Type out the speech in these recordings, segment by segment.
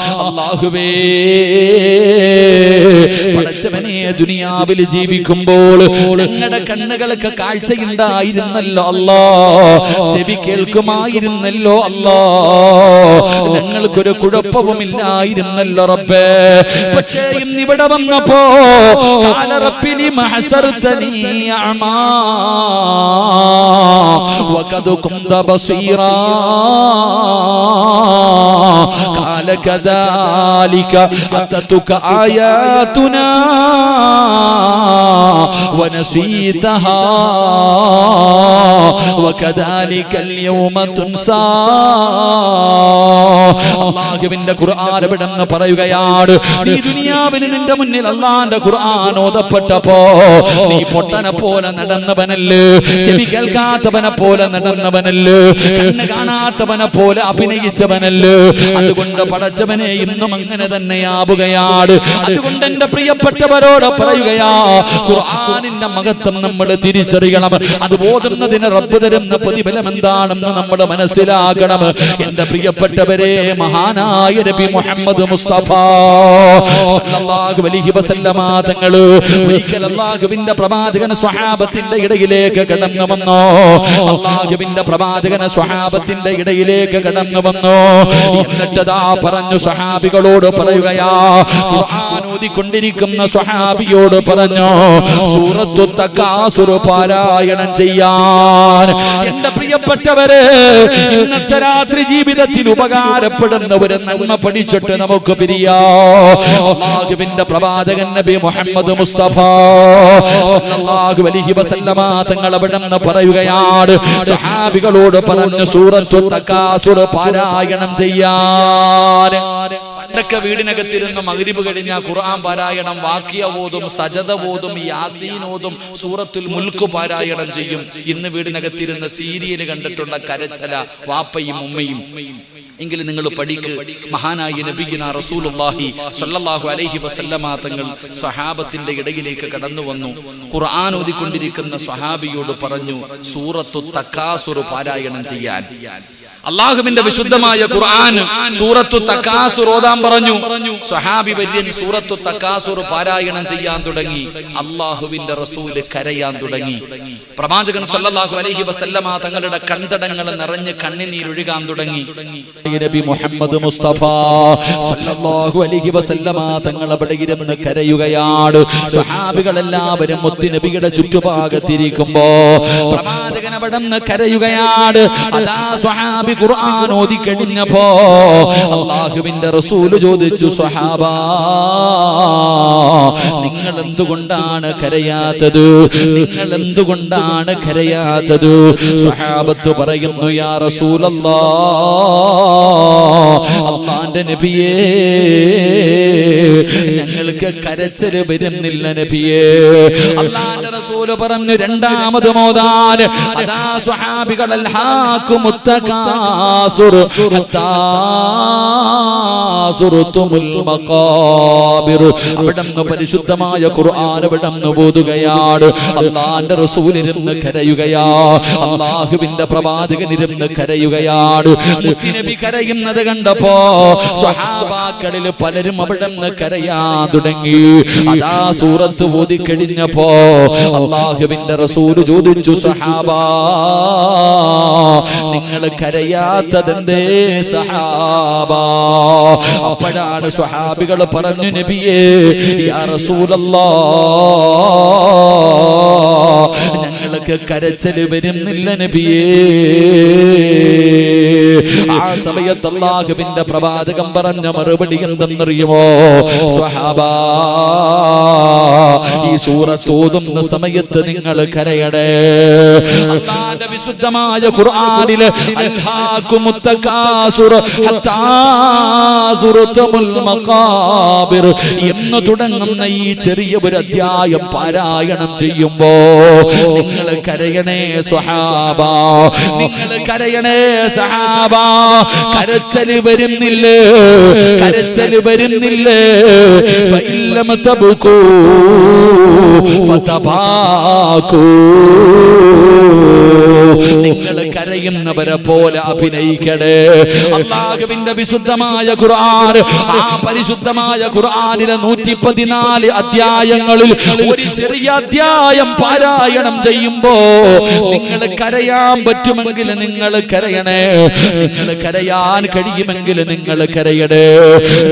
അള്ളാഹുവേ. പടച്ചവനെ ദുനിയാവിൽ ജീവിക്കുമ്പോൾ ഞങ്ങളുടെ കണ്ണുകൾക്ക് കാഴ്ചയുണ്ടായിരുന്നല്ലോ അല്ലോ. ചെവി കേൾക്കുമായിരുന്നല്ലോ അല്ലോ. ഞങ്ങൾക്കൊരു കുഴപ്പവുമില്ലായിരുന്നല്ലോ റബ്ബേ. പക്ഷേ ഇന്നിവിടെ വന്നപ്പോ കാലറപ്പിനി മഹസർത്തനീയമാ വകതു കുന്ത ബസീറാ. قال كذلك أتتك آياتنا ونسيتها وكذلك اليوم تنسى അള്ളാഹുവിന്റെ ഖുർആൻ എവിടെന്ന് പറയുകയാണ് നീ ദുനിയാവിൽ നിന്റെ മുന്നിൽ അള്ളാന്റെ ഖുർആൻ ഓതപ്പെട്ടപ്പോ നീ പൊട്ടനെ പോലെ നടന്നവനല്ലേ ചെവി കേൾക്കാത്തവനെ പോലെ നടന്നവനല്ലേ കണ്ണ് കാണാത്തവനെ പോലെ അഭിനയിച്ചവനല്ലേ അതുകൊണ്ട് പടച്ചവനെ ഇന്നും അങ്ങനെ തന്നെയാവുകയാണ് അതുകൊണ്ട് എന്റെ പ്രിയപ്പെട്ടവരോട് പറയുകയാ ഖുർആനിന്റെ മഹത്വം നമ്മൾ തിരിച്ചറിയണം. അത് ഓതുന്നതിന് റബ്ബ് തരുന്ന പ്രതിഫലം എന്താണെന്ന് നമ്മൾ മനസ്സിലാക്കണം എന്റെ പ്രിയപ്പെട്ടവരെ മഹാനായ നബി മുഹമ്മദ് മുസ്തഫ തങ്ങൾ ഒരിക്കൽ സ്വഹാബത്തിന്റെ ഇടയിലേക്ക് കടന്നു വന്നോ. പ്രവാചകൻ സ്വഹാബത്തിന്റെ ഇടയിലേക്ക് കടന്നു വന്നു. എന്നിട്ട് ദാ പറഞ്ഞു സഹാബികളോട് പറയുകയാ ഓതിക്കൊണ്ടിരിക്കുന്ന സ്വഹാബിയോട് പറഞ്ഞു സൂറത്തു തക്കാസുർ പാരായണം ചെയ്യാൻ. എന്റെ പ്രിയപ്പെട്ടവരെ ഇന്നത്തെ രാത്രി ജീവിതത്തിൽ ഉപകാരപ്പെടുന്ന ഒരു നന്മ പഠിച്ചിട്ട് നമുക്ക് പിരിയാഹുവിന്റെ പ്രവാചകൻ നബി മുഹമ്മദ് മുസ്തഫ അലൈഹി വസല്ലമ തങ്ങൾ അവിടെ നിന്ന് പറയുകയാണ് സഹാബികളോട് പറഞ്ഞു സൂറത്തു തക്കാസുർ പാരായണം ചെയ്യാൻ. പണ്ടൊക്കെ വീടിനകത്തിരുന്ന് മഗ്രിബ് കഴിഞ്ഞ ഖുർആൻ പാരായണം വാക്യ ഓതും സജദ ഓതും യാസീൻ ഓതും സൂറത്തുൽ മുൽക്ക് പാരായണം ചെയ്യും. ഇന്ന് വീടിനകത്തിരുന്ന് സീരിയൽ കണ്ടിട്ടുള്ള കരച്ചല വാപ്പയും ഉമ്മയും. എങ്കിലും നിങ്ങൾ പഠിക്ക്. മഹാനായ നബിഗുന റസൂലുള്ളാഹി സ്വല്ലല്ലാഹു അലൈഹി വസല്ലമ തങ്ങൾ സ്വഹാബത്തിന്റെ ഇടയിലേക്ക് കടന്നു വന്നു. ഖുർആൻ ഓതിക്കൊണ്ടിരിക്കുന്ന സ്വഹാബിയോട് പറഞ്ഞു സൂറത്തു തക്കാസുർ പാരായണം ചെയ്യാൻ. അള്ളാഹുവിന്റെ വിശുദ്ധമായ ഖുർആൻ സൂറത്തു തക്കാസുർ ഓതാൻ പറഞ്ഞു. സ്വഹാബി വര്യൻ സൂറത്തു തക്കാസുർ പാരായണം ചെയ്യാൻ തുടങ്ങി. അള്ളാഹുവിന്റെ റസൂൽ കരയാൻ തുടങ്ങി. പ്രവാചകൻ സല്ലല്ലാഹു അലൈഹി വസല്ലമ തങ്ങളുടെ കൺതടങ്ങൾ നിറഞ്ഞ് കണ്ണുനീരൊഴുകാൻ തുടങ്ങി. നബി മുഹമ്മദ് മുസ്തഫ സല്ലല്ലാഹു അലൈഹി വസല്ലമ തങ്ങൾ അവിടെ ഇരുന്ന് കരയുകയാണ്. സ്വഹാബികൾ എല്ലാവരും മുത്തി നബിയുടെ ചുറ്റുഭാഗത്തിരിക്കുമ്പോ പ്രവാചകൻ അവിടെ നിന്ന് കരയുകയാണ്. അതാ സ്വഹാബി ഖുർആൻ ഓതി കഴിഞ്ഞപ്പോ അള്ളാഹുവിന്റെ റസൂൽ ചോദിച്ചു സ്വഹാബ നിങ്ങൾ എന്തുകൊണ്ടാണ് കരയാത്തത്? നിങ്ങൾ എന്തുകൊണ്ടാണ് കരയാത്തത്? സ്വഹാബത്ത് പറയുന്നു യാ റസൂലല്ലാ അള്ളാന്റെ നബിയേ ഞങ്ങൾക്ക് കരച്ചൽ വരുന്നില്ല നബിയേ. അള്ളാന്റെ റസൂൽ പറഞ്ഞു രണ്ടാമത് മോദാൻ അതാ സ്വഹാബികൾ അൽഹാകു ഹത്താ സുറുത്തുമുൽ മഖാബിർ. അവിടന്ന് പരിശുദ്ധമായ ഖുർആൻ അവിടന്ന് ഓതുകയാണ്. അള്ളാന്റെ റസൂൽ ഇരുന്ന് കരയുകയാ. അള്ളാഹുവിന്റെ പ്രവാചകൻ ഇരുന്ന് കരയുകയാണ്. മുത്തിനബി കരയുന്നത് കണ്ടപ്പോ സ്വഹാബാക്കളിൽ പലരും അവിടന്ന് കരയാൻ തുടങ്ങി. അതാ സൂറത്ത് ഓതി കഴിഞ്ഞപ്പോ അള്ളാഹുവിന്റെ റസൂൽ ചോദിച്ചു സഹാബാ നിങ്ങൾ കരയാത്തതെന്തേ സഹാബാ. അപ്പോഴാണ് സ്വഹാബികൾ പറഞ്ഞു നബിയേ യാ റസൂലല്ലാ. ഞങ്ങൾക്ക് കരച്ചൽ വരുന്നില്ല നബിയേ. ആ സമയത്ത് അള്ളാഹുവിന്റെ പ്രവാചകം പറഞ്ഞ മറുപടി എന്തെന്നറിയുമോ? സ്വഹാബാ ഈ സൂറത്ത് ഓതുന്ന സമയത്ത് നിങ്ങൾ കരയണേ അള്ളാന്റെ വിശുദ്ധമായ ഖുർആനിൽ അൽഹാക്കുമുത്ത തകാസുർ ഹത്താ സുറുത്തുമുൽ മഖാബിർ എന്ന് തുടങ്ങുന്ന ഈ ചെറിയ ഒരു അധ്യായം പാരായണം ചെയ്യുമ്പോ നിങ്ങൾ കരയണേ സ്വഹാബ നിങ്ങൾ കരയണേ സഹാബ. കരച്ചൽ വരുന്നില്ലേ കരച്ചൽ വരുന്നില്ലേ. ഫതബാക്കൂ നിങ്ങൾ കരയുന്നവരെ പോലെ അഭിനയിക്കണേ. അള്ളാഹുവിന്റെ വിശുദ്ധമായ ഖുർആൻ ആ പരിശുദ്ധമായ ഖുർആനിലെ നൂറ്റി പതിനാല് അധ്യായങ്ങളിൽ ഒരു ചെറിയ അധ്യായം പാരായണം ചെയ്യുമ്പോ നിങ്ങൾ കരയാൻ പറ്റുമെങ്കിൽ നിങ്ങൾ കരയണേ. നിങ്ങൾ കരയാൻ കഴിയുമെങ്കിൽ നിങ്ങൾ കരയണേ.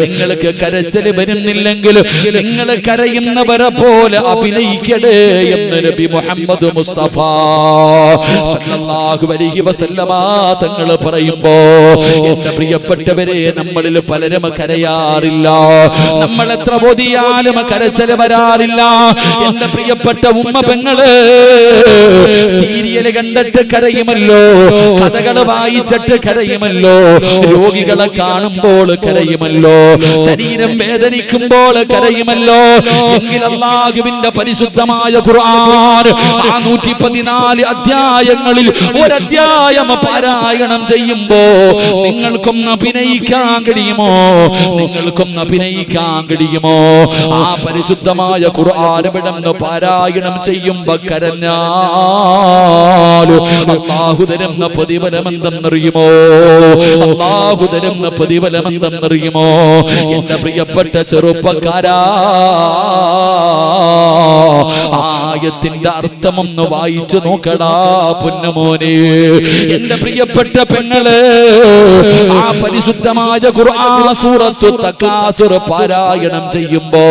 നിങ്ങൾക്ക് കരച്ചൽ വരുന്നില്ലെങ്കിൽ നിങ്ങൾ കരയുന്നവരെ പോലെ അഭിനയിക്കണേ എന്ന് നബി മുഹമ്മദ് മുസ്തഫ സല്ലല്ലാഹു അലൈഹി വസല്ലമ തങ്ങൾ പറയുമ്പോ എന്റെ പ്രിയപ്പെട്ടവരെ നമ്മളിൽ പലരും കരയാറില്ല. നമ്മൾ എത്ര ബോധിയാലും കരച്ചല വരാറില്ല. എന്റെ പ്രിയപ്പെട്ട ഉമ്മ പെങ്ങൾ സീരിയൽ കണ്ടിട്ട് കരയുമല്ലോ. കഥകൾ വായിച്ചിട്ട് കരയുമല്ലോ. രോഗികളെ കാണുമ്പോൾ കരയുമല്ലോ. ശരീരം വേദനിക്കുമ്പോൾ കരയുമല്ലോ. എങ്കിൽ അള്ളാഹുവിന്റെ പരിശുദ്ധമായ ഖുർആൻ ആ നൂറ്റി പതിനാല് അധ്യായങ്ങളിൽ ഒരധ്യായം പാരായണം ചെയ്യുമ്പോ നിങ്ങൾക്കൊന്ന് അഭിനയിക്കാൻ കഴിയുമോ? നിങ്ങൾക്കൊന്ന് അഭിനയിക്കാൻ കഴിയുമോ? ആ പരിശുദ്ധമായ ഖുർആൻ വിടന്ന് പാരായണം ചെയ്യുമ്പോ കരഞ്ഞാൽ അള്ളാഹു തരുന്ന പ്രതിഫലമെന്തെന്നറിയുമോ? അള്ളാഹു തരുന്ന പ്രതിഫലമെന്തെന്നറിയുമോ? എന്റെ പ്രിയപ്പെട്ട ചെറുപ്പക്കാരാ ആയത്തിന്റെ അർത്ഥമൊന്ന് വായിച്ചു നോക്കടാ പൊന്നുമോനെ എന്റെ പ്രിയപ്പെട്ട പെങ്ങൾ ആ പരിശുദ്ധമായ പാരായണം ചെയ്യുമ്പോ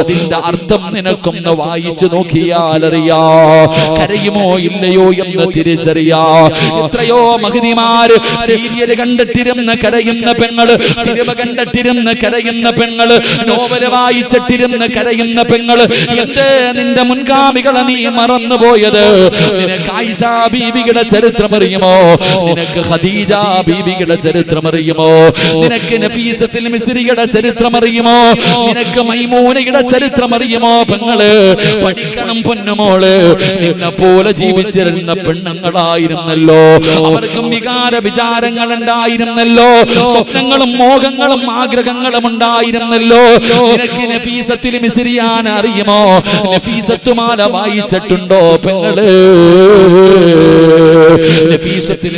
അതിന്റെ അർത്ഥം നിനക്കൊന്ന് വായിച്ചു നോക്കിയാലറിയാ. കരയുമോ ഇല്ലയോ എന്ന് തിരിച്ചറിയാ. എത്രയോ മഹതിമാര് സീരിയൽ കണ്ടിട്ടിരുന്ന് കരയുന്ന പെങ്ങൾ സിനിമ കണ്ടിട്ടിരുന്ന് കരയുന്ന പെങ്ങൾ നോവൽ വായിച്ചിട്ടിരുന്ന് കരയുന്ന പെങ്ങൾ എന്തേ നിന്റെ മുൻഗാമികളെ നീ മറന്നുപോയത്? നിനക്കായിസാ ബീബിയുടെ ചരിത്രം അറിയുമോ? നിനക്ക് ഖദീജ ബീബിയുടെ ചരിത്രം അറിയുമോ? നിനക്ക് നഫീസത്തിൽ മിസ്രിയുടെ ചരിത്രം അറിയുമോ? നിനക്ക് മൈമൂനയുടെ ചരിത്രം അറിയുമോ പെങ്ങൾ? പഠിക്കണം പൊന്നുമോൾ. നിന്നെ പോലെ ജീവിച്ചിരുന്ന പെണ്ണുങ്ങളായിരുന്നല്ലോ. അവർക്കും വികാര വിചാരങ്ങൾ ഉണ്ടായിരുന്നല്ലോ. സ്വപ്നങ്ങളും മോഹങ്ങളും ആഗ്രഹങ്ങളും ഉണ്ടായിരുന്നല്ലോ. നിനക്ക് നഫീസത്തിൽ മിസ്രിയാൻ അറിയുമോ? നഫീസത്തുമാല വായിച്ചിട്ടുണ്ടോ പെങ്ങൾ? നഫീസത്തിൽ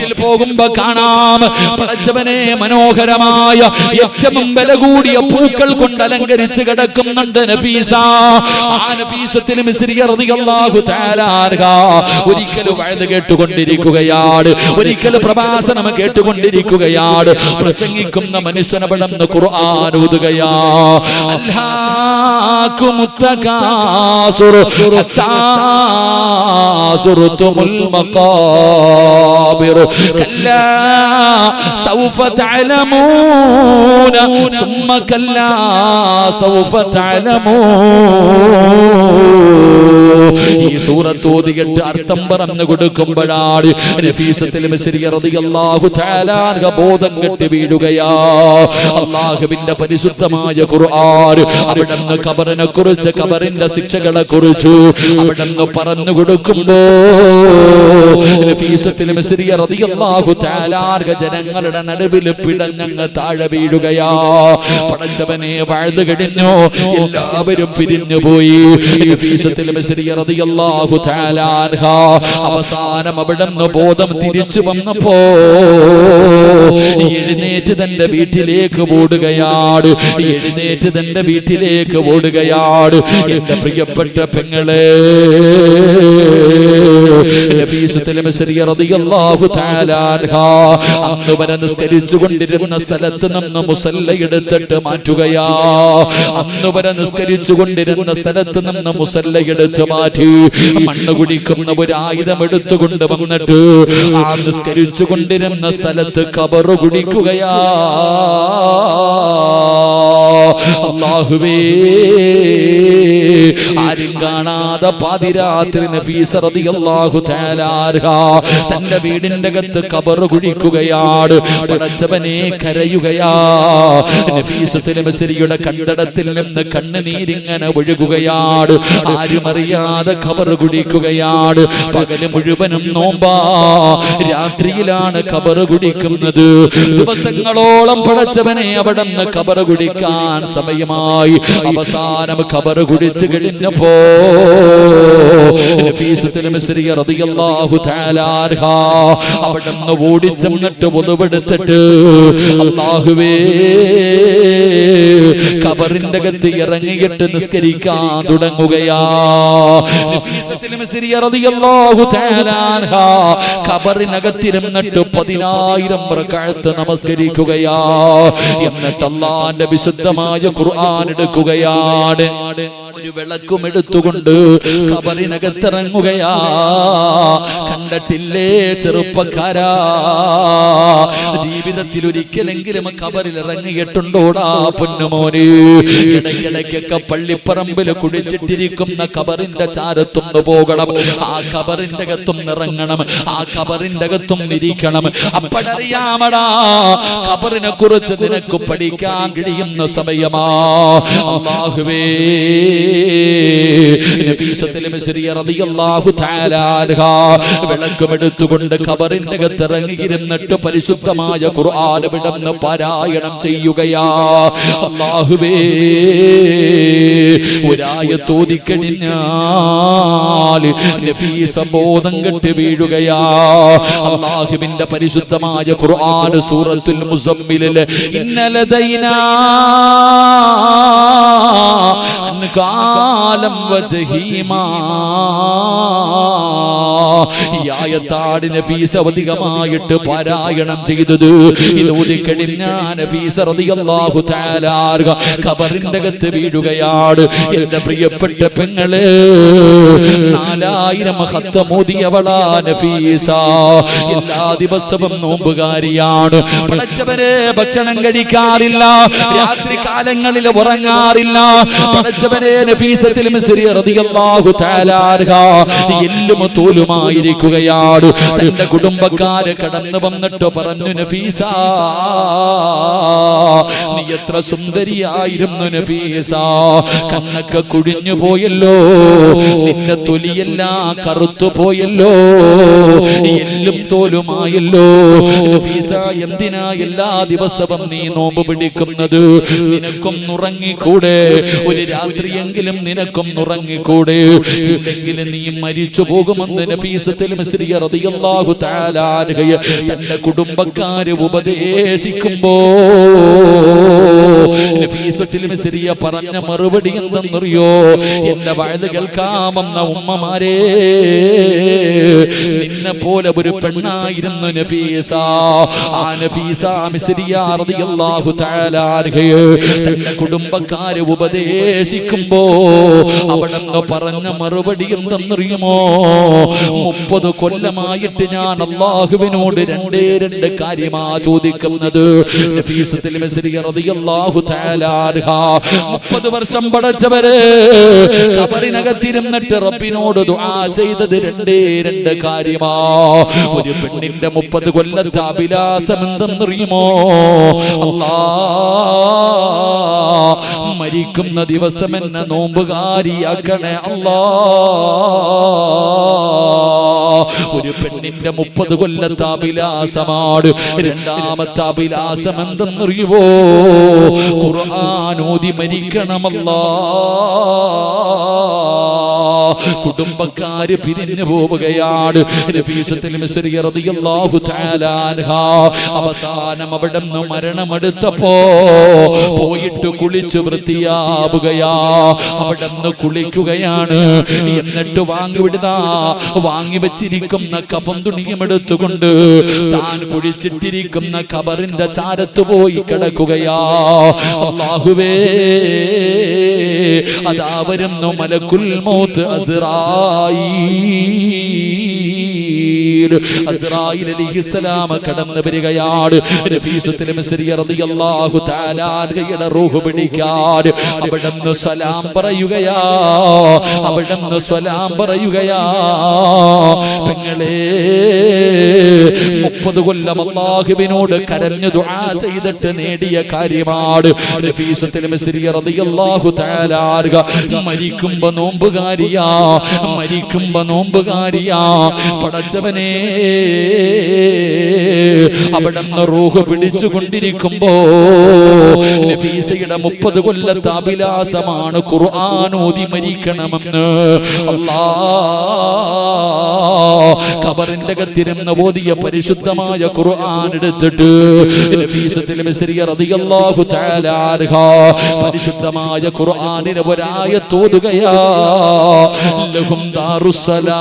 ഈജിപ്തിൽ പോകുമ്പോ കാണാം. പടച്ചവനെ മനോഹരമായ ഏറ്റവും വില കൂടിയ പൂക്കൾ കൊണ്ട് അലങ്കരിച്ച് കിടക്കുന്നുണ്ട് നഫീസ. ആ നഫീസത്തിൽ ഒരിക്കലും വഴുത് കേട്ടുകൊണ്ടിരിക്കുകയാണ്. ഒരിക്കലും പ്രഭാഷണം കേട്ടുകൊണ്ടിരിക്കുകയാണ്. പ്രസംഗിക്കുന്ന ഖുർആൻ ഹത്താ സുർതുമുൽ മഖാബിർ കല്ലാ سوف تعلمون ثم كلا سوف تعلمون ഈ സൂറത്ത് ഓതിയിട്ട് അർത്ഥം പറഞ്ഞു കൊടുക്കുമ്പോഴാണ് ബോധം കെട്ടി വീഴുകയാ. അള്ളാഹുവിന്റെ പരിശുദ്ധമായ ഖുർആൻ അവിടുന്ന് കബറിനെ കുറിച്ച് കബറിന്റെ ശിക്ഷകളെ കുറിച്ച് അവിടുന്ന് പറഞ്ഞു കൊടുക്കുമ്പോ നഫീസത്തിൽ മിസ്രി റളിയല്ലാഹു ജനങ്ങളുടെ നടുവിൽ പിടഞ്ഞങ്ങ് താഴെ വീഴുകയാ. പടച്ചവനെ വാഴ്ന്നു കഴിഞ്ഞു. എല്ലാവരും പിരിഞ്ഞു പോയി. അവസാനം അവിടെ റളിയല്ലാഹു അവിടുന്ന് ബോധം തിരിച്ചു വന്നപ്പോ എഴുന്നേറ്റ് തന്റെ വീട്ടിലേക്ക് ഓടുകയാണ് എഴുന്നേറ്റ് തന്റെ വീട്ടിലേക്ക് ഓടുകയാണ് എന്റെ പ്രിയപ്പെട്ട പെങ്ങളെ. അന്ന് വരെ നിസ്കരിച്ചു കൊണ്ടിരുന്ന സ്ഥലത്ത് നിന്ന് മുസല്ല എടുത്തിട്ട് മാറ്റുകയാ. അന്ന് വരെ നിസ്കരിച്ചു കൊണ്ടിരുന്ന മുസല്ല എടുത്ത് മാറ്റി. മണ്ണ് കുടിക്കുന്ന ഒരു ആയുധം എടുത്തുകൊണ്ട് വന്നിട്ട് ആ നിസ്കരിച്ചു സ്ഥലത്ത് കബറ് കുടിക്കുകയാ. ആരും കാണാതെ പാതിരാത്രി നഫീസ റളിയല്ലാഹു തആല അൻഹ തന്റെ വീടിന്റെ അകത്ത് കബറ് കുഴിക്കുകയാണ്. പടച്ചവനെ കരയുകയാ. നഫീസ് മസ്രിയുടെ കണ്ടടത്തിൽ നിന്ന് കണ്ണുനീരിങ്ങനെ ഒഴുകുകയാണ്. ആരും അറിയാതെ ഖബർ കുടിക്കുകയാണ് പകൽ മുഴുവനും നോമ്പാ. രാത്രിയിലാണ് ഖബർ കുടിക്കുന്നത് ദിവസങ്ങളോളം പടച്ചവനെ അവിടെ നിന്ന് ഖബർ കുടിക്കാൻ സമയമായി. അവസാനം ഖബർ കുടിച്ചു കഴിഞ്ഞപ്പോ അവിടുന്ന് ഇറങ്ങിയിട്ട് നിസ്കരിക്കാൻ തുടങ്ങുകയാ. പതിനായിരം റകഅത്ത് നമസ്കരിക്കുകയാ. എന്നിട്ട് വിശുദ്ധമായ ഖുർആൻ എടുക്കുകയാണ്. ഒരു വിളക്കും എടുത്തുകൊണ്ട് കബറിനകത്തിറങ്ങുകയാ. കണ്ടിട്ടില്ലേ ചെറുപ്പക്കാരാ? ജീവിതത്തിൽ ഒരിക്കലെങ്കിലും കബറിൽ ഇറങ്ങിയിട്ടുണ്ടോടാ പൊന്നുമോന്? ഇടയ്ക്കിടയ്ക്കൊക്കെ പള്ളിപ്പറമ്പിൽ കുടിച്ചിട്ടിരിക്കുന്ന കബറിന്റെ ചാരത്തുനിന്ന് പോകണം. ആ കബറിന്റെ അകത്തും ഇറങ്ങണം. ആ കബറിന്റെ അകത്തും ഇരിക്കണം. അപ്പഴറിയാമടാ കബറിനെ കുറിച്ച് നിനക്ക് പഠിക്കാൻ കഴിയുന്ന സമയമാ. വിളക്കുമെടുത്തുകൊണ്ട് ഖബറിന്റെ അകത്ത് ഇറങ്ങിയിരുന്നിട്ട് പരിശുദ്ധമായ ഖുർആൻ വിടന്ന് പാരായണം ചെയ്യുകയാ. അല്ലാഹുവേ ഒരായ ഓതിക്കഴിഞ്ഞാൽ നഫീസ ബോധം കെട്ട് വീഴുകയാ. അള്ളാഹുവിന്റെ പരിശുദ്ധമായ ഖുർആൻ സൂറത്തുൽ മുസമ്മിലിൽ ഇന്നലദൈനാ കാലം വജഹീമാ. ഈ ആയത്താട് നഫീസ അധികമായിട്ട് പാരായണം ചെയ്തത്. ഇത് നഫീസ റളിയല്ലാഹു തആല അൻഹ ഖബറിന്റെ അകത്ത് വീഴുകയാണ്. എന്റെ പ്രിയപ്പെട്ട പെങ്ങൾ നാലായിരം ഹത്തമോദിയവളാ നഫീസ എല്ലാ ദിവസവും നോമ്പുകാരിയാണ്. പടച്ചവരെ ഭക്ഷണം കഴിക്കാറില്ല. രാത്രി കാലങ്ങളിൽ ഉറങ്ങാറില്ല. പടച്ചവരെ എല്ലും തോലുമായിരിക്കുകയാണ്. തന്റെ കുടുംബക്കാര് കടന്നു വന്നിട്ട് പറഞ്ഞു നഫീസ. നീ എത്ര സുന്ദരിയായിരുന്നു നഫീസ. കണ്ണൊക്കെ കുഴിഞ്ഞു പോയല്ലോ. നിന്റെ തൊലിയെല്ലാം കറുത്തു പോയല്ലോ. എല്ലും തോലുമായല്ലോ. നഫീസ എന്തിനാ എല്ലാ ദിവസവും നീ നോമ്പ് പിടിക്കുന്നത്? നിനക്കും ഉറങ്ങിക്കൂടെ? ഒരു രാത്രിയെങ്കിലും നിനക്കും ഉറങ്ങിക്കൂടെ. ഇല്ലെങ്കിൽ നീ മരിച്ചു പോകുമെന്ന് തന്റെ കുടുംബക്കാര് ഉപദേശിക്കുമ്പോ പറഞ്ഞ മറുപടി എന്തെന്നറിയോ? എന്റെ വയത് കേൾക്കാമെന്ന ഉമ്മമാരെ നിന്നെ പോലെ ഒരു പെണ്ണായിരുന്നു നഫീസ ആ നഫീസ തന്റെ കുടുംബക്കാര് ഉപദേശിക്കുമ്പോ അവിടെന്ന് പറഞ്ഞ മറുപടി എന്തെന്നറിയുമോ? മുപ്പത് കൊല്ലമായിട്ട് ഞാൻ അള്ളാഹുവിനോട് രണ്ടേ രണ്ട് കാര്യമാ ചോദിക്കുന്നത്. മുപ്പത് വർഷം പടച്ചവര് കബറിനകത്തിരുന്നിട്ട് റബ്ബിനോട് ദുആ ചെയ്തത് രണ്ടേ രണ്ട് കാര്യമാ. ഒരു പെണ്ണിന്റെ മുപ്പത് കൊല്ലത്തെ അഭിലാഷം എന്തെന്നറിയുമോ? അല്ലാ മരിക്കുന്ന ദിവസം എന്നെ നോമ്പുകാരിയാക്കണേ അല്ലാ. ഒരു പെണ്ണിന്റെ മുപ്പത് കൊല്ലത്തെ അഭിലാഷമാണ് രണ്ടാമത്തെ അഭിലാഷം എന്തെന്നറിയുവോ? ഖുർആാനോതി മരിക്കണമല്ലാ. കുടുംബക്കാര് പിരിഞ്ഞു പോവുകയാണ്. അവസാനം അവിടെ നിന്ന് മരണമെടുത്തപ്പോ പോയിട്ട് കുളിച്ച് വൃത്തിയാവുകയാ. അവിടെ നിന്ന് കുളിക്കുകയാണ്. എന്നിട്ട് വാങ്ങി വാങ്ങിവെച്ചിരിക്കുന്ന വാങ്ങി വെച്ചിരിക്കുന്ന കഫം തുണിയും എടുത്തുകൊണ്ട് താൻ കുഴിച്ചിട്ടിരിക്കുന്ന കബറിന്റെ ചാരത്ത് പോയി കിടക്കുകയാ. അള്ളാഹുവേ അതാ വരുന്നു മലക്കുൽ മൗത്ത് അസ്റായിൽ അലൈഹിസ്സലാം കടന്നു വരികയാണ്. റൂഹ് പിടിക്കാൻ അവിടുന്ന് സലാം പറയുകയാ. അവിടുന്ന് സലാം പറയുകയാ. പെങ്ങളെ മുപ്പത് കൊല്ലം അള്ളാഹുവിനോട് കരഞ്ഞു ദുആ ചെയ്തിട്ട് നേടിയ കാര്യമാണ്. മരിക്കുമ്പോ നോമ്പുകാരിയാ. മരിക്കുമ്പോ നോമ്പുകാരിയാ പടച്ചവനെ. അവിടെ റൂഹ് പിടിച്ചുകൊണ്ടിരിക്കുമ്പോ നഫീസയുടെ മുപ്പത് കൊല്ലത്തെ അഭിലാഷമാണ് ഖുർആൻ ഓതി മരിക്കണമെന്ന്. അല്ലാ ഖബറിന്റെ കത്തിരുന്ന് ഓതിയ പരിശുദ്ധമായ ഖുർആൻ എടുത്തിട്ട് പരിശുദ്ധമായ ഖുർആനിനെ ഒരായത്തോതുകയാ ലഹും ദാറുസ്സലാം.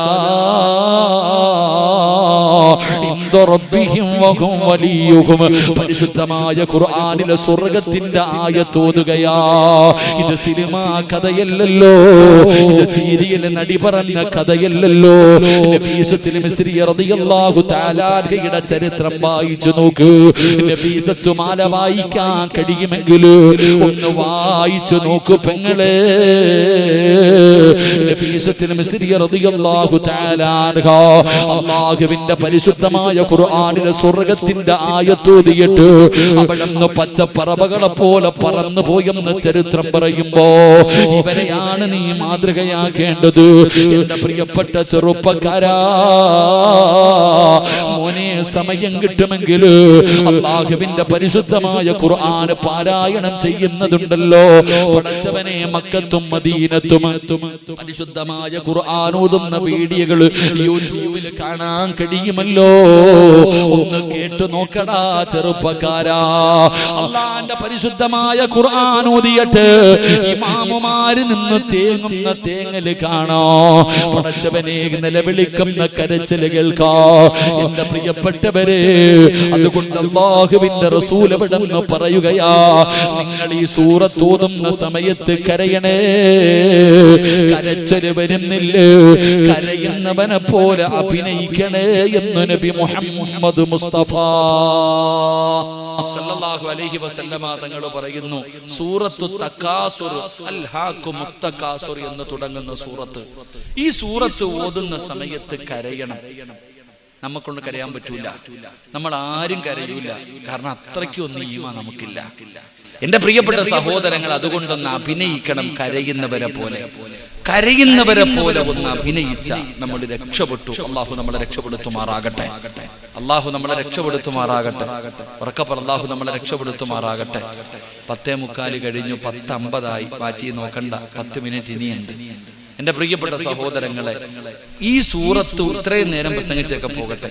പരിശുദ്ധമായ ഖുർആനിലെ സ്വർഗത്തിന്റെ ആയത്തോതുകയാ ഇത് സിനിമ കഥയല്ലല്ലോ. ഇത് സീരിയൽ നടി പറഞ്ഞ കഥയല്ലല്ലോ. ചരിത്രം വായിച്ചു നോക്ക്. മാല വായിക്കാൻ കഴിയുമെങ്കിൽ ഒന്ന് വായിച്ചു നോക്ക് പെങ്ങളെ. അള്ളാഹുവിന്റെ മിസ്രി പരിശുദ്ധമായ ഖുർആനിലെ സ്വർഗത്തിന്റെ ആയത്തോതിയിട്ട് അവിടുന്ന് പച്ചപ്പറവകളെ പോലെ പറന്നു പോയെന്ന് ചരിത്രം പറയുമ്പോ ഇവരെയാണ് നീ മാതൃകയാക്കേണ്ടത് എന്റെ പ്രിയപ്പെട്ട ചെറുപ്പക്കാരാ മോനെ സമയം കിട്ടുമെങ്കിൽ അള്ളാഹുവിന്റെ പരിശുദ്ധമായ ഖുർആൻ പാരായണം ചെയ്യുന്നതുണ്ടല്ലോ. പടച്ചവനെ മക്കത്തും മദീനത്തും പരിശുദ്ധമായ ഖുർആാനോതുന്ന വീഡിയോകൾ യൂട്യൂബിൽ കാണാൻ കഴിയുമല്ലോ. ഒന്ന് കേട്ടു നോക്കടാ ചെറുപ്പക്കാരാ. അള്ളാന്റെ പരിശുദ്ധമായ ഖുർആൻ ഓതിയിട്ട് ഇമാമുമാര് നിന്ന് തേങ്ങുന്ന തേങ്ങൽ കാണോ. പടച്ചവനെ നിലവിളിക്കുന്ന കരച്ചിൽ കേൾക്കാ. എന്റെ പ്രിയപ്പെട്ടവരെ അതുകൊണ്ട് അള്ളാഹുവിന്റെ റസൂൽ എവിടെന്ന് പറയുകയാ. നിങ്ങൾ ഈ സൂറത്തോതുന്ന സമയത്ത് കരയണേ. കരച്ചൽ വരുന്നില്ല? കരയുന്നവനെ പോലെ അഭിനയിക്കണേ എന്ന് നബി മുസ്തഫ. സല്ലല്ലാഹു അലൈഹി വസല്ലമ തങ്ങൾ പറയുന്നു സൂറത്തു തക്കാസുർ അൽഹാഖു മുത്തക്കാസുർ എന്ന് തുടങ്ങുന്ന സൂറത്ത്. ഈ സൂറത്ത് ഓതുന്ന സമയത്ത് കരയണം. നമുക്കൊണ്ട് കരയാൻ പറ്റൂല. നമ്മൾ ആരും കരയൂല. കാരണം അത്രയ്ക്കൊന്നും ഈമ നമുക്കില്ല. എന്റെ പ്രിയപ്പെട്ട സഹോദരങ്ങൾ അതുകൊണ്ടൊന്ന് അഭിനയിക്കണം കരയുന്നവരെ പോലെ. കരയുന്നവരെ പോലെ ഒന്ന് അഭിനയിച്ച നമ്മൾ രക്ഷപ്പെട്ടു. അള്ളാഹു നമ്മളെ രക്ഷപ്പെടുത്തുമാറാകട്ടെ. അള്ളാഹു നമ്മളെ രക്ഷപ്പെടുത്തുമാറാകട്ടെ. ഉറക്കപ്പർ അള്ളാഹു നമ്മളെ രക്ഷപ്പെടുത്തുമാറാകട്ടെ. പത്തേ മുക്കാൽ കഴിഞ്ഞു പത്ത് അമ്പതായി വാച്ചി നോക്കണ്ട. പത്ത് മിനിറ്റ് ഇനിയുണ്ട്. എന്റെ പ്രിയപ്പെട്ട സഹോദരങ്ങളെ ഈ സൂറത്ത് ഇത്രയും നേരം പ്രസംഗിച്ചൊക്കെ പോകട്ടെ.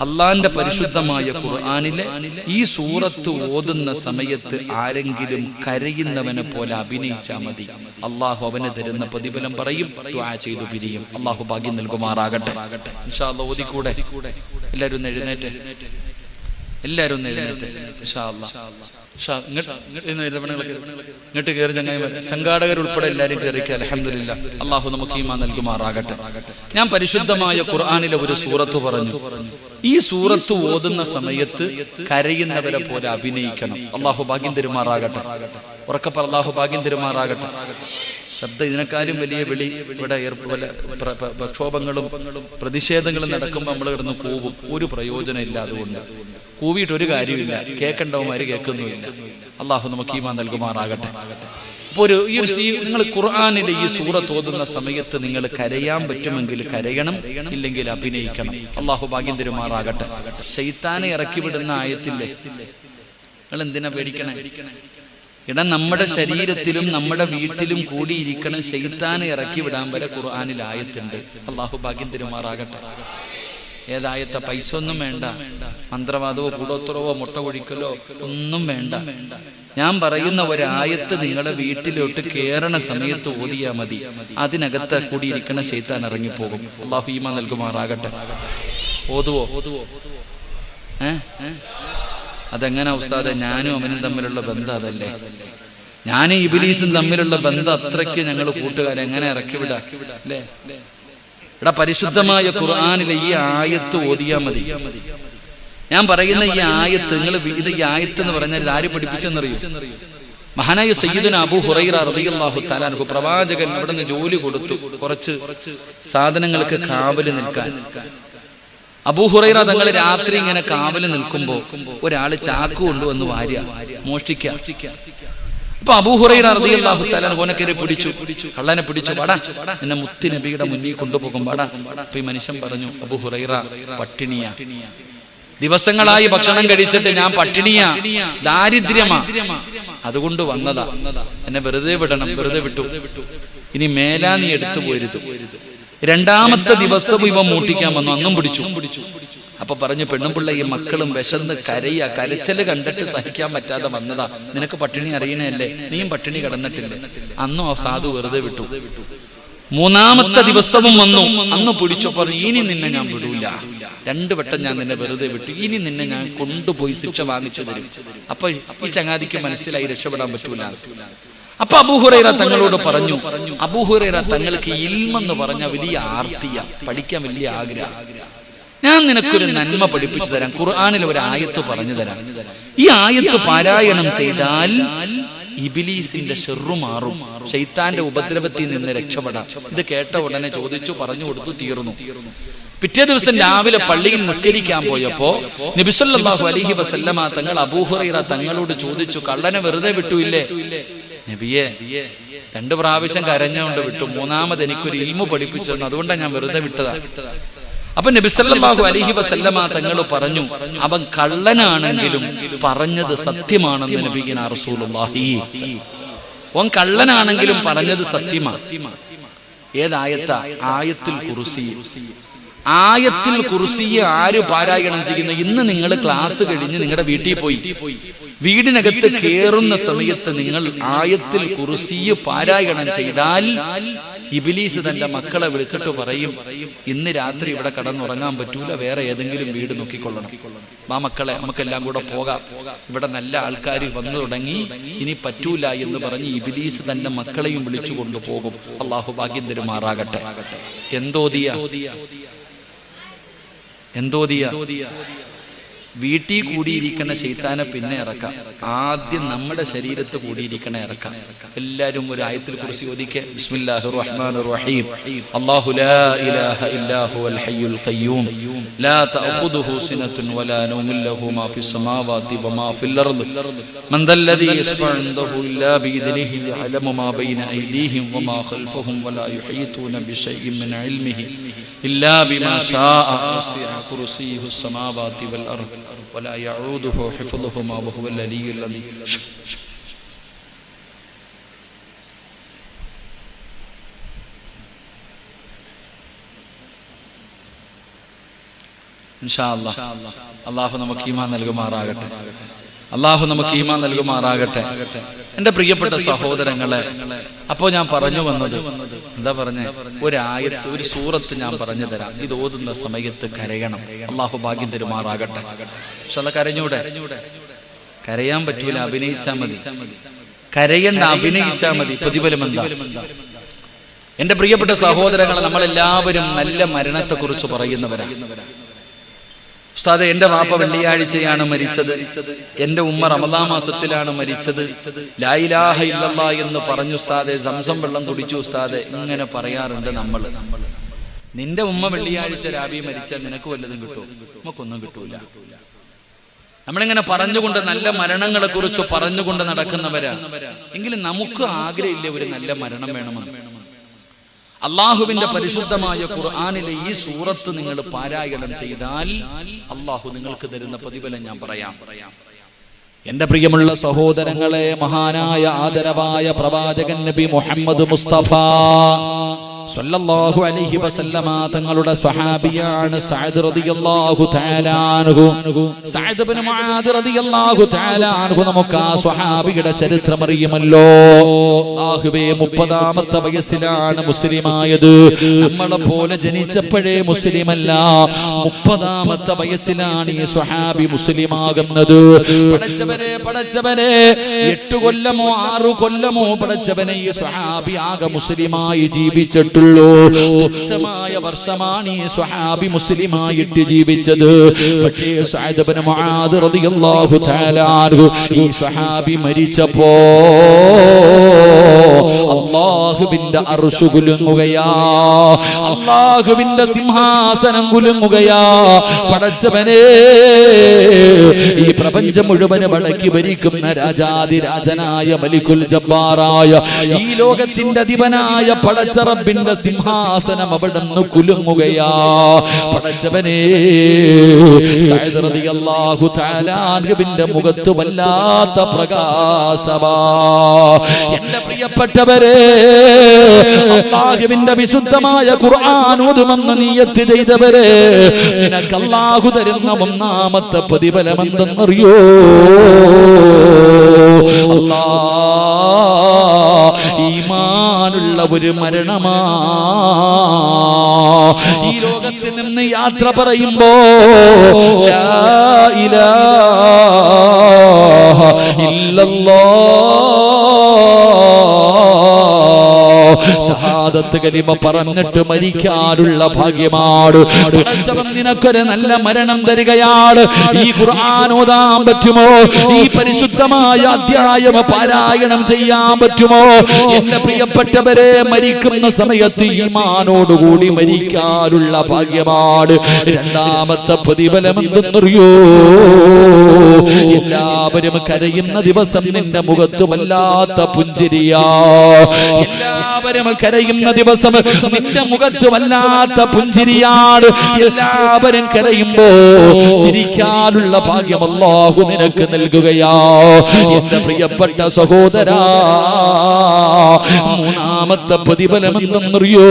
അള്ളാന്റെ പരിശുദ്ധമായ ഖുർആാനിലെ ഈ സൂറത്ത് ഓതുന്ന സമയത്ത് ആരെങ്കിലും കരയുന്നവനെ പോലെ അഭിനയിച്ചാൽ മതി. അള്ളാഹു അവന് തരുന്ന പ്രതിഫലം പറയും ചെയ്തു പിരിയും. അള്ളാഹു ഭാഗ്യം നൽകുമാറാകട്ടെ. ഓതിക്കൂടെ? എല്ലാവരും ഒന്ന് എഴുന്നേറ്റ്. എല്ലാവരും ഒന്ന് എഴുന്നേറ്റ്. ഇൻഷാ ഷാ, ഇങ്ങട്ട് കയറി ചങ്ങായിമാർ സംഘാടകർ ഉൾപ്പെടെ എല്ലാവരും കയറിക്കുക അലഹമില്ല അള്ളാഹു നമുക്ക് ഈമാ നൽകുമാറാകട്ടെ. ഞാൻ പരിശുദ്ധമായ ഖുർആാനിലെ ഒരു സൂറത്ത് പറഞ്ഞു. ഈ സൂറത്ത് ഓതുന്ന സമയത്ത് കരയുന്നവരെ പോലെ അഭിനയിക്കണം. അള്ളാഹു ഭാഗ്യം തരുമാറാകട്ടെ. ഉറക്കപ്പ അള്ളാഹു ഭാഗ്യം തരുമാറാകട്ടെ. ശബ്ദം ഇതിനെക്കാളും വലിയ വിളി ഇവിടെ പ്ര- പ്രക്ഷോഭങ്ങളും പ്രതിഷേധങ്ങളും നടക്കുമ്പോൾ നമ്മൾ കിടന്ന് കൂവും. ഒരു പ്രയോജനം ഇല്ല അതുകൊണ്ട്. കൂവിയിട്ട് ഒരു കാര്യമില്ല കേൾക്കേണ്ടവന്മാര് കേൾക്കുന്നുമില്ല. അള്ളാഹു നമുക്ക് ഈമാ നൽകുമാറാകട്ടെ. അപ്പോൾ ഒരു ഈ നിങ്ങൾ ഖുർആാനിലെ ഈ സൂറത്ത് ഓതുന്ന സമയത്ത് നിങ്ങൾ കരയാൻ പറ്റുമെങ്കിൽ കരയണം ഇല്ലെങ്കിൽ അഭിനയിക്കണം. അള്ളാഹു ഭാഗ്യം തരുമാറാകട്ടെ. ശൈത്താനെ ഇറക്കി വിടുന്ന ആയത്തില്ലേ? നിങ്ങൾ എന്തിനാ പേടിക്കണേ? ഇട നമ്മുടെ ശരീരത്തിലും നമ്മുടെ വീട്ടിലും കൂടിയിരിക്കണം ശൈത്താനെ ഇറക്കി വിടാൻ വരെ ഖുർആാനിൽ ആയത്തുണ്ട്. അള്ളാഹു ഭാഗ്യം തിരുമാറാകട്ടെ. ഏതായത്ത പൈസ ഒന്നും വേണ്ട. മന്ത്രവാദവോ കൂടോത്രവോ മുട്ട കൊഴിക്കലോ ഒന്നും വേണ്ട. ഞാൻ പറയുന്ന ഒരായത്ത് നിങ്ങളുടെ വീട്ടിലോട്ട് കേറണ സമയത്ത് ഓതിയാ മതി. അതിനകത്ത് കൂടിയിരിക്കണ ശൈത്താൻ ഇറങ്ങിപ്പോകും. അള്ളാഹു ഈമ നൽകുമാറാകട്ടെ. ഓതുവോ? ഓതുവോ? ഏ? ഏ? അതെങ്ങനെ ഉസ്താദെ ഞാനും അവനും തമ്മിലുള്ള ബന്ധം അതല്ലേ? ഞാനും ഇബിലീസും തമ്മിലുള്ള ബന്ധം അത്രയ്ക്ക് ഞങ്ങൾ കൂട്ടുകാരെ എങ്ങനെ ഇറക്കി വിടാ? അല്ലേ? ഇവിടെ പരിശുദ്ധമായ ഖുർആാനിലെ ഈ ആയത്ത് ഓതിയാ മതി. ഞാൻ പറയുന്ന ഈ ആയത്ത് നിങ്ങൾ ഇത് ഈ ആയത്ത് എന്ന് പറഞ്ഞാൽ ഇത് ആര് പഠിപ്പിച്ചെന്നറിയോ? മഹാനായ സയ്യിദുന അബു ഹുറൈറ റളിയല്ലാഹു തആലാഹു പ്രവാചകൻ അവിടെ നിന്ന് ജോലി കൊടുത്തു കുറച്ച് സാധനങ്ങൾക്ക് കാവൽ നിൽക്കാൻ. അബൂഹുറൈറ തങ്ങൾ രാത്രി ഇങ്ങനെ കാവൽ നിൽക്കുമ്പോ ഒരാൾ ചാക്ക് കൊണ്ടുവന്ന് വാര്യ മോഷ്ടിക്ക. അപ്പൊ അബൂഹുറൈറ റളിയല്ലാഹു തആല ഓനക്കരെ പിടിച്ചു. കള്ളനെ പിടിച്ചു. വാടാ എന്നെ മുത്തി നബിയുടെ മുന്നിൽ കൊണ്ടുപോകും. വാടാ. അപ്പൊ ഈ മനുഷ്യൻ പറഞ്ഞു അബൂഹുറൈറ പട്ടിണിയ. ദിവസങ്ങളായി ഭക്ഷണം കഴിച്ചിട്ട് ഞാൻ പട്ടിണിയാ. ദാരിദ്ര്യമാ. അതുകൊണ്ട് വന്നതാ. എന്നെ വെറുതെ വിടണം വെറുതെ വിട്ടു. ഇനി മേലാ നീ എടുത്തു പോരുത്. രണ്ടാമത്തെ ദിവസം ഇവ മൂട്ടിക്കാൻ വന്നു. അന്നും പിടിച്ചു. അപ്പൊ പറഞ്ഞു പെണ്ണുപിള്ള ഈ മക്കളും വിശന്ന് കരയ കരച്ചൽ കണ്ടിട്ട് സഹിക്കാൻ പറ്റാതെ വന്നതാ. നിനക്ക് പട്ടിണി അറിയണല്ലേ നീയും പട്ടിണി കിടന്നിട്ടില്ലേ? അന്നും ആ സാധു വെറുതെ വിട്ടു. മൂന്നാമത്തെ ദിവസവും വന്നു. അന്ന് പിടിച്ചു പറഞ്ഞു ഇനി നിന്നെ ഞാൻ വിടൂല. രണ്ടു വട്ടം ഞാൻ നിന്നെ വെറുതെ വിട്ടു. ഇനി നിന്നെ ഞാൻ കൊണ്ടുപോയി ശിക്ഷ വാങ്ങിച്ചു തരും. അപ്പൊ ഈ ചങ്ങാതിക്ക് മനസ്സിലായി രക്ഷപ്പെടാൻ പറ്റൂല. അപ്പൊ അബൂഹുറൈറ തങ്ങളോട് പറഞ്ഞു അബൂഹുറൈറ തങ്ങൾക്ക് ഇൽമെന്ന് പറഞ്ഞ വലിയ ആർത്തിയ പഠിക്കാൻ വലിയ ആഗ്രഹം. ഞാൻ നിനക്കൊരു നന്മ പഠിപ്പിച്ചു തരാം ഖുർആാനിൽ ഒരു ആയത്ത് പറഞ്ഞു തരാം. ഈ ആയത്ത് പാരായണം ചെയ്താൽ ഇബിലീസിന്റെ ഷെറു മാറും ഉപദ്രവത്തിൽ നിന്ന് രക്ഷപ്പെടാം. ഇത് കേട്ട ഉടനെ ചോദിച്ചു പറഞ്ഞു കൊടുത്തു തീർന്നു. പിറ്റേ ദിവസം രാവിലെ പള്ളിയിൽ നിസ്കരിക്കാൻ പോയപ്പോ നബിസല്ലാഹു അലഹി വസല്ലമ തങ്ങൾ അബൂഹുറൈറ തങ്ങളോട് ചോദിച്ചു കള്ളനെ വെറുതെ വിട്ടുയില്ലേ നബിയെ രണ്ട് പ്രാവശ്യം കരഞ്ഞുകൊണ്ട് വിട്ടു. മൂന്നാമത് എനിക്കൊരു ഇൽമു പഠിപ്പിച്ചു അതുകൊണ്ടാണ് ഞാൻ വെറുതെ വിട്ടതാ. അപ്പൊ നബിസല്ലാഹു അലഹി വസല്ലമ തങ്ങൾ പറഞ്ഞു അവൻ കള്ളനാണെങ്കിലും പറഞ്ഞത് സത്യമാണെന്ന് നബിഗിന റസൂലുള്ളാഹി. കള്ളനാണെങ്കിലും പറഞ്ഞത് സത്യമാണ് ഏതായത്ത? ആയത്തിൽ കുറിസി ആയത്തിൽ കുറിസിയെ ആര് പാരായണം ചെയ്യുന്നു? ഇന്ന് നിങ്ങൾ ക്ലാസ് കഴിഞ്ഞ് നിങ്ങളുടെ വീട്ടിൽ പോയി. വീടിനകത്ത് കേറുന്ന സമയത്ത് നിങ്ങൾ ആയത്തിൽ കുറിസിയെ പാരായണം ചെയ്താൽ ഇബിലീസ് തന്റെ മക്കളെ വിളിച്ചിട്ട് പറയും ഇന്ന് രാത്രി ഇവിടെ കടന്നുറങ്ങാൻ പറ്റൂല വേറെ ഏതെങ്കിലും വീട് നോക്കിക്കൊള്ളണം. ആ മക്കളെ നമുക്കെല്ലാം കൂടെ പോകാം. ഇവിടെ നല്ല ആൾക്കാർ വന്നു തുടങ്ങി ഇനി പറ്റൂല എന്ന് പറഞ്ഞ് ഇബിലീസ് തന്റെ മക്കളെയും വിളിച്ചു കൊണ്ടുപോകും. അള്ളാഹു ഭാഗ്യം തരുമാറാകട്ടെ എന്തോതിയ? എന്തോതിയ? വീട്ടിൽ കൂടിയിരിക്കുന്ന ശൈത്താനെ പിന്നെ ഇറക്കാം ആദ്യം നമ്മുടെ ശരീരത്ത് കൂടിയിരിക്കണ ഇറക്കാം എല്ലാരും ഒരു ആയത്തിൽ കുറിച്ച് ചോദിക്കെ ബിസ്മില്ലാഹിർ റഹ്മാനിർ റഹീം അല്ലാഹു ലാ ഇലാഹ ഇല്ലാ ഹുവൽ ഹയ്യുൽ ഖയ്യൂം ലാ തഅഖുദുഹു സിനത്തുൻ വലാ നൗമുൻ ലഹു മാ ഫിസ് സമാവാതി വമാ ഫിൽ അർദ് മൻ ദല്ലദീ യസ്ഫഉ ഇൻദഹു ഇല്ലാ ബിഇദ്നിഹി യഅലമു മാ ബൈന അയ്ദീഹിം വമാ ഖൽഫഹും വലാ യുഹീതൂന ബിശൈഇൻ മിൻ ഇൽമിഹി ഇല്ലാ ബിമാ ശാഅ വസിഅ കുർസിയ്യുഹു السماوات والأرض ولا يعوده حفظهما وهو العلي العظيم അള്ളാഹു നമുക്ക് ഈമാൻ നൽകുമാറാകട്ടെ അള്ളാഹു നമുക്ക് ഈമാൻ നൽകുമാറാകട്ടെ എന്റെ പ്രിയപ്പെട്ട സഹോദരങ്ങളെ അപ്പോ ഞാൻ പറഞ്ഞു വന്നത് എന്താ പറഞ്ഞ? ഒരായത്ത് ഒരു സൂറത്ത് ഞാൻ പറഞ്ഞു തരാം. ഇത് ഓതുന്ന സമയത്ത് കരയണം. അള്ളാഹു ഭാഗ്യം തരുമാറാകട്ടെ. പക്ഷെ അത് കരഞ്ഞൂടെ? കരയാൻ പറ്റൂല അഭിനയിച്ചാ മതി. കരയണ്ട അഭിനയിച്ചാ മതി. പ്രതിഫലം എന്താ? എന്റെ പ്രിയപ്പെട്ട സഹോദരങ്ങളെ നമ്മളെല്ലാവരും നല്ല മരണത്തെക്കുറിച്ച് പറയുന്നവരാണ് ഉസ്താദെ എന്റെ വാപ്പ വെള്ളിയാഴ്ചയാണ് മരിച്ചത്. എന്റെ ഉമ്മ റമദാ മാസത്തിലാണ് മരിച്ചത്. ലായിലാഹ ഇല്ലല്ല എന്ന് പറഞ്ഞു ഉസ്താദെ സംസം വെള്ളം കുടിച്ചു ഉസ്താദെ ഇങ്ങനെ പറയാറുണ്ട് നമ്മൾ നിന്റെ ഉമ്മ വെള്ളിയാഴ്ച രാവി മരിച്ചാൽ നിനക്ക് വല്ലതും കിട്ടൂ നമുക്കൊന്നും കിട്ടൂല. നമ്മളിങ്ങനെ പറഞ്ഞുകൊണ്ട് നല്ല മരണങ്ങളെ കുറിച്ച് പറഞ്ഞുകൊണ്ട് നടക്കുന്നവരാണ് എങ്കിലും നമുക്ക് ആഗ്രഹമില്ല ഒരു നല്ല മരണം വേണമെന്ന്. അള്ളാഹുവിന്റെ പരിശുദ്ധമായ ഖുർആാനിലെ ഈ സൂറത്ത് നിങ്ങൾ പാരായണം ചെയ്താൽ അള്ളാഹു നിങ്ങൾക്ക് തരുന്ന പ്രതിഫലം ഞാൻ പറയാം. എന്റെ പ്രിയമുള്ള സഹോദരങ്ങളെ മഹാനായ ആദരവായ പ്രവാചകൻ നബി മുഹമ്മദ് മുസ്തഫ സല്ലല്ലാഹു അലൈഹി വസല്ലമ തങ്ങളുടെ സ്വഹാബിയാണ് സഅദ് റളിയല്ലാഹു തആല അൻഹു. സഅദ് ഇബ്നു മുആദ് റളിയല്ലാഹു തആല അൻഹു നമുക്ക് ആ സ്വഹാബിയുടെ ചരിത്രം അറിയുമല്ലോ. അല്ലാഹുവേ 30ാമത്തെ വയസ്സിലാണ് മുസ്ലിമായത്. നമ്മളെ പോലെ ജനിച്ചപ്പോഴേ മുസ്ലിമല്ല 30ാമത്തെ വയസ്സിലാണ് ഈ സ്വഹാബി മുസ്ലിമാകുന്നത്. പടച്ചവനെ പടച്ചവനെ എട്ട് കൊല്ലമോ ആറു കൊല്ലമോ പടച്ചവനെ ഈ സ്വഹാബി ആകെ മുസ്ലിമായി ജീവിച്ചിട്ടുള്ളൂ തുച്ഛമായ വർഷമാണ് ഈ സ്വഹാബി മുസ്ലിമായിട്ട് ജീവിച്ചത്. പക്ഷേ സഅദ് ഇബ്നു മുആദ് റളിയല്ലാഹു തആല ഈ സ്വഹാബി മരിച്ചപ്പോ അള്ളാഹുവിന്റെ അറുഷു കുലുങ്ങുകയാ. അള്ളാഹുവിന്റെ സിംഹാസനം കുലുങ്ങുകയാ. പടച്ചവനെ ഈ പ്രപഞ്ചം മുഴുവൻ അടക്കി ഭരിക്കുന്ന രാജാതിരാജനായ മലിക്കുൽ ജബ്ബാറായ ഈ ലോകത്തിന്റെ അധിപനായ പടച്ചറബിന്റെ സിംഹാസനം അവിടെ നിന്ന് കുലുങ്ങുകയാ. പടച്ചവനെ അള്ളാഹു അൻഹുവിന്റെ മുഖത്ത് വല്ലാത്ത പ്രകാശമാ. എന്റെ പ്രിയപ്പെട്ടവരെ അള്ളാഹുവിന്റെ വിശുദ്ധമായ ഖുർആൻ ഓതുമെന്ന് നീയത്ത് ചെയ്തവരെ നിനക്ക് അള്ളാഹു തരുന്ന ഒന്നാമത്തെ പ്രതിഫലം എന്തെന്നറിയോ അല്ലാ ഈമാനുള്ള ഒരു മരണമാ. ഈ ലോകത്തിൽ നിന്ന് യാത്ര പറയുമ്പോ ഇല്ലല്ലോ. ഷഹാദത്ത് കലിമ പറഞ്ഞിട്ട് മരിക്കാനുള്ള ഭാഗ്യമാണ് നിനക്കൊരു നല്ല മരണം തരികയാണ് ഈ ഖുർആൻ ഓതാൻ പറ്റുമോ? ഈ പരിശുദ്ധമായ അധ്യായം പാരായണം ചെയ്യാൻ പറ്റുമോ? എന്റെ പ്രിയപ്പെട്ടവരെ മരിക്കുന്ന സമയത്ത് ഈമാനോടുകൂടി മരിക്കാനുള്ള ഭാഗ്യമാണ് രണ്ടാമത്തെ പ്രതിഫലം എന്തെന്നറിയോ? എല്ലാവരും കരയുന്ന ദിവസം നിന്റെ മുഖത്ത് വല്ലാത്ത പുഞ്ചിരിയാ. എല്ലാവരും കരയുന്ന ദിവസം നിന്റെ മുഖത്ത് വല്ലാത്ത പുഞ്ചിരിയാണ് എല്ലാവരും കരയുമ്പോ ചിരിക്കാനുള്ള ഭാഗ്യം അള്ളാഹു നിനക്ക് നൽകുകയാ. എന്റെ പ്രിയപ്പെട്ട സഹോദരാ മൂന്നാമത്തെ പ്രതിഫലം എന്തെന്നറിയോ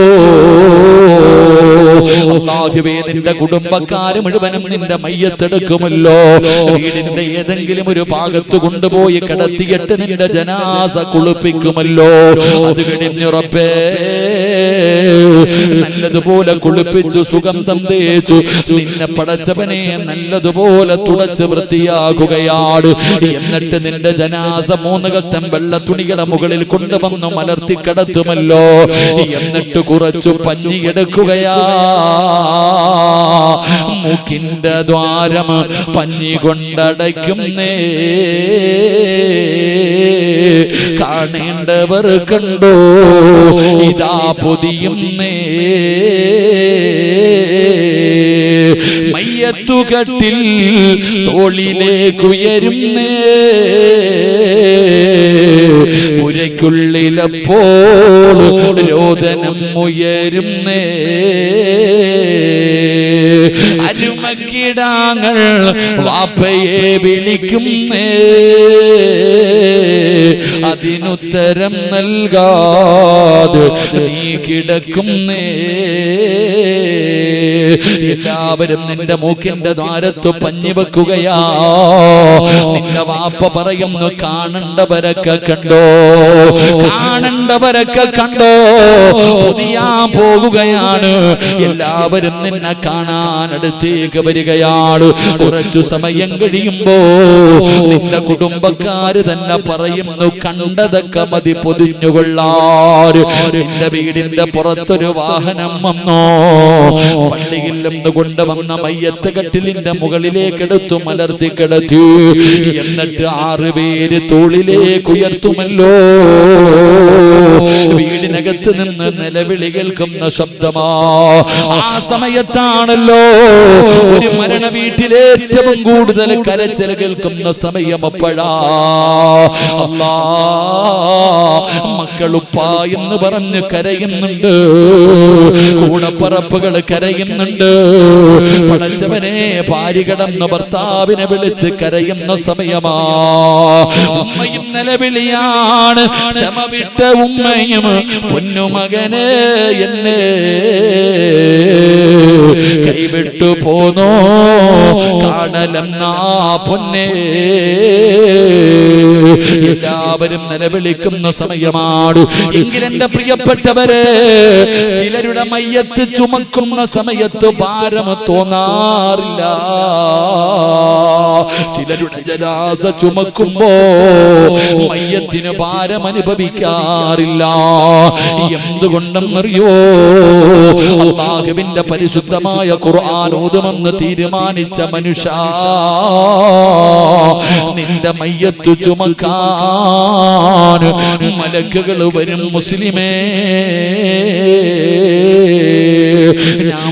അള്ളാഹുവേ നിന്റെ കുടുംബക്കാര് മുഴുവനും നിന്റെ മയ്യത്തെടുക്കുമല്ലോ. വീടിന്റെ ഏതെങ്കിലും ഒരു ഭാഗത്ത് കൊണ്ടുപോയി കിടത്തിയിട്ട് നിന്റെ ജനാസ കുളിപ്പിക്കുമല്ലോ. അത് കഴിഞ്ഞുറപ്പേ നല്ലതുപോലെ കുളിപ്പിച്ചു സുഗന്ധം തേച്ചു. നിന്നെ പടച്ചവനെ നല്ലതുപോലെ തുടച്ച് വൃത്തിയാകുകയാണ് എന്നിട്ട് നിന്റെ ജനാസ മൂന്ന് കഷ്ടം വെള്ള തുണികളുടെ മുകളിൽ കൊണ്ടുവന്ന് മലർത്തി കിടത്തുമല്ലോ. എന്നിട്ട് കുറച്ചു പഞ്ഞിയെടുക്കുകയാ മൂക്കിന്റെ ദ്വാരം പഞ്ഞി കൊണ്ടടയ്ക്കുന്നേ. കാണേണ്ടവർ കണ്ടോ? ഇതാ പൊതിയുന്നേ. മയ്യത്തുകട്ടിൽ തോളിലേക്കുയരുന്നേ പുരയ്ക്കുള്ളിലപ്പോൾ രോദനം ഉയരുന്നേ. അരുമക്കിടാങ്ങൾ വാപ്പയെ വിളിക്കുന്നേ. അതിനുത്തരം നൽകാതെ നീ കിടക്കുന്നേ എല്ലാവരും നിന്റെ മൂക്കിന്റെ ദ്വാരത്ത് പഞ്ഞി വെക്കുകയാ. നിന്റെ വാപ്പ പറയുന്നു കാണണ്ടവരൊക്കെ കണ്ടോ? കാണണ്ടവരൊക്കെ കണ്ടോ? പുതിയാ പോകുകയാണ് എല്ലാവരും നിന്നെ കാണാൻ അടുത്തേക്ക് വരികയാണ്. കുറച്ചു സമയം കഴിയുമ്പോ നിന്റെ കുടുംബക്കാര് തന്നെ പറയുന്നു കണ്ടതൊക്കെ മതി പൊതിഞ്ഞുകൊള്ളാറ് നിന്റെ വീടിന്റെ പുറത്തൊരു വാഹനം വന്നോ? പള്ളിയിൽ നിന്ന് കൊണ്ടുവന്ന മയ്യത്ത് കട്ടിലിന്റെ മുകളിലേക്ക് എടുത്തു മലർത്തി കിടത്തി. എന്നിട്ട് ആറ് പേര് തോളിലേക്ക് ഉയർത്തുമല്ലോ. വീടിനകത്ത് നിന്ന് നിലവിളി കേൾക്കുന്ന ശബ്ദമാ. ആ സമയത്താണല്ലോ ഒരു മരണ വീട്ടിൽ ഏറ്റവും കൂടുതൽ കരച്ചൽ കേൾക്കുന്ന സമയം അപ്പോഴാ. അല്ലാ മക്കളുപ്പ എന്ന് പറഞ്ഞ് കരയുന്നുണ്ട്. കൂടപ്പറപ്പുകൾ കരയുന്നുണ്ട്. പടച്ചവനെ പാരികടം കിടന്ന് ഭർത്താവിനെ വിളിച്ച് കരയുന്ന സമയമാ. ഉമ്മയും ശമവിട്ട വിട്ട ഉമ്മയും പൊന്നുമകനെ എന്നെ കൈവിട്ടു പോന്നോ. കാണലെന്നാ പൊന്നേ. എല്ലാവരും നിലവിളിക്കുന്ന സമയമാണ്. എങ്കിലെന്റെ പ്രിയപ്പെട്ടവരെ ചിലരുടെ മയ്യത്ത് ചുമക്കുന്ന സമയത്ത് ഭാരം തോന്നാറില്ല. ചിലരുടെ ജലാസ ചുമക്കുമ്പോ മയ്യത്തിന് ഭാരം അനുഭവിക്കാറില്ല എന്തുകൊണ്ടെന്നറിയോ? അള്ളാഹുവിന്റെ പരിശുദ്ധമായ ഖുർആൻ തീരുമാനിച്ച മനുഷ്യ നിന്റെ മയ്യത്ത് ചുമക്കാൻ മലക്കുകൾ വരും മുസ്ലിമേ. ഞാൻ